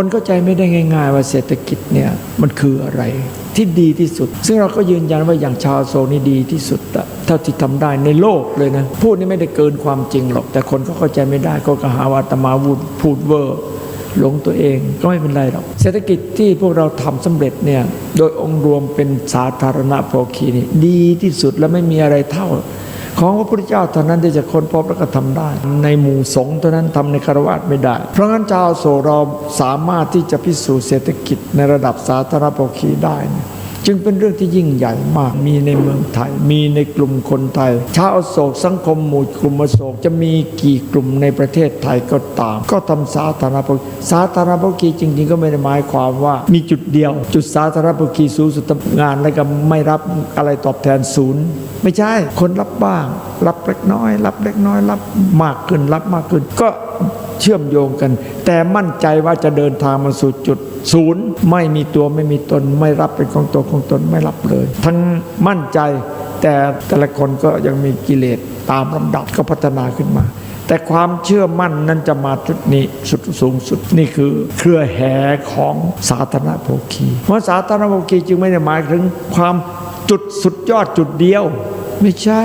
คนเข้าใจไม่ได้ง่าย ๆ ว่าเศรษฐกิจเนี่ยมันคืออะไรที่ดีที่สุด ซึ่งเราก็ยืนยันว่าอย่างชาวโซนี่ดีที่สุดเท่าที่ทำได้ในโลกเลยนะ พูดนี่ไม่ได้เกินความจริงหรอก แต่คนเขาเข้าใจไม่ได้ก็กหาว่าตมาวูดพูดเวอร์หลงตัวเองก็ไม่เป็นไรหรอก เศรษฐกิจที่พวกเราทำสำเร็จเนี่ยโดยองค์รวมเป็นสาธารณโภคีนี่ดีที่สุดและไม่มีอะไรเท่า ของพระพุทธเจ้าเท่านั้นที่จะค้นพบและก็ทำได้ ในหมู่สงฆ์เท่านั้นทำในคารวะไม่ได้ เพราะงั้นชาวโสเราสามารถที่จะพิสูจน์เศรษฐกิจในระดับสาธารณภคีได้ จึงเป็นเรื่องที่ยิ่งใหญ่มาก มีในเมืองไทย มีในกลุ่มคนไทย ชาวโศกสังคมหมู่กลุ่มโศกจะมีกี่กลุ่มในประเทศไทยก็ตาม ก็ทำสาธารณโภคสาธารณโภคีจริง ๆ ก็ไม่ได้หมายความว่า มีจุดเดียว จุดสาธารณโภคีสูงสุดทำงานแล้วก็ไม่รับอะไรตอบแทนศูนย์ ไม่ใช่คนรับบ้าง รับเล็กน้อย รับเล็กน้อย รับมากขึ้นรับมากขึ้น ก็ เชื่อมโยงกัน แต่มั่นใจว่าจะเดินทางมาสู่จุดศูนย์ไม่มีตัวไม่มีตน ไม่รับเป็นของตัวของตนไม่รับเลย ทั้งมั่นใจแต่แต่ละคนก็ยังมีกิเลสตามลำดับก็พัฒนาขึ้นมา แต่ความเชื่อมั่นนั้นจะมาจุดนี้สุดสูงสุดนี่คือเครือแห่ของสาธารณโภคีเพราะสาธารณโภคีจึงไม่ได้หมายถึงความจุดสุดยอดจุดเดียว ไม่ใช่